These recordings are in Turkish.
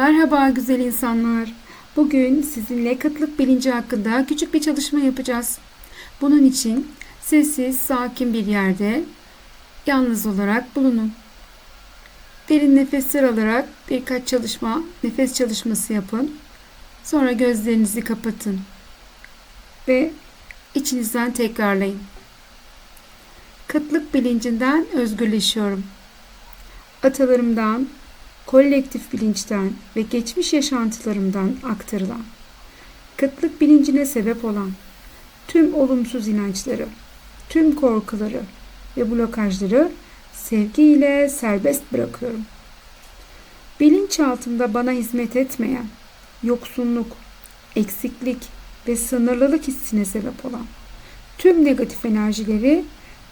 Merhaba güzel insanlar. Bugün sizinle kıtlık bilinci hakkında küçük bir çalışma yapacağız. Bunun için sessiz, sakin bir yerde yalnız olarak bulunun. Derin nefesler alarak birkaç çalışma, nefes çalışması yapın. Sonra gözlerinizi kapatın ve içinizden tekrarlayın. Kıtlık bilincinden özgürleşiyorum. Atalarımdan, kolektif bilinçten ve geçmiş yaşantılarımdan aktarılan, kıtlık bilincine sebep olan tüm olumsuz inançları, tüm korkuları ve blokajları sevgiyle serbest bırakıyorum. Bilinçaltımda bana hizmet etmeyen, yoksunluk, eksiklik ve sınırlılık hissine sebep olan tüm negatif enerjileri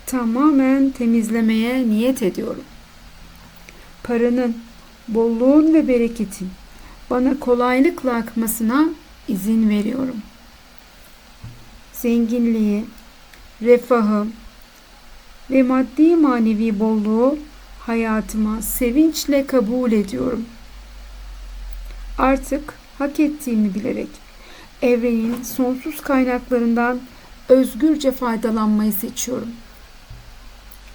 tamamen temizlemeye niyet ediyorum. Paranın, bolluğun ve bereketin bana kolaylıkla akmasına izin veriyorum. Zenginliği, refahı ve maddi manevi bolluğu hayatıma sevinçle kabul ediyorum. Artık hak ettiğimi bilerek evrenin sonsuz kaynaklarından özgürce faydalanmayı seçiyorum.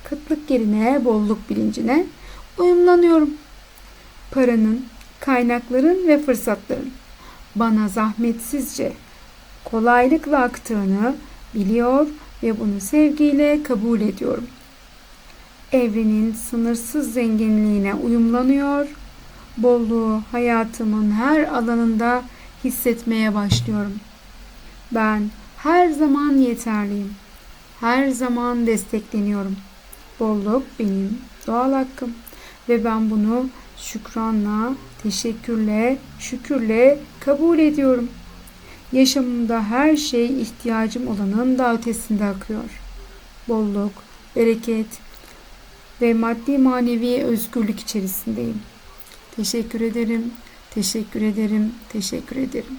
Kıtlık yerine bolluk bilincine uyumlanıyorum. Paranın, kaynakların ve fırsatların bana zahmetsizce, kolaylıkla aktığını biliyor ve bunu sevgiyle kabul ediyorum. Evrenin sınırsız zenginliğine uyumlanıyor, bolluğu hayatımın her alanında hissetmeye başlıyorum. Ben her zaman yeterliyim. Her zaman destekleniyorum. Bolluk benim doğal hakkım ve ben bunu şükranla, teşekkürle, şükürle kabul ediyorum. Yaşamımda her şey ihtiyacım olanın da ötesinde akıyor. Bolluk, bereket ve maddi manevi özgürlük içerisindeyim. Teşekkür ederim, teşekkür ederim, teşekkür ederim.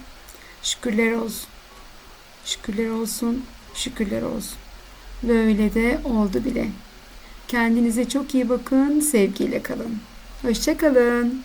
Şükürler olsun. Şükürler olsun, şükürler olsun. Ve öyle de oldu bile. Kendinize çok iyi bakın, sevgiyle kalın. Hoşçakalın.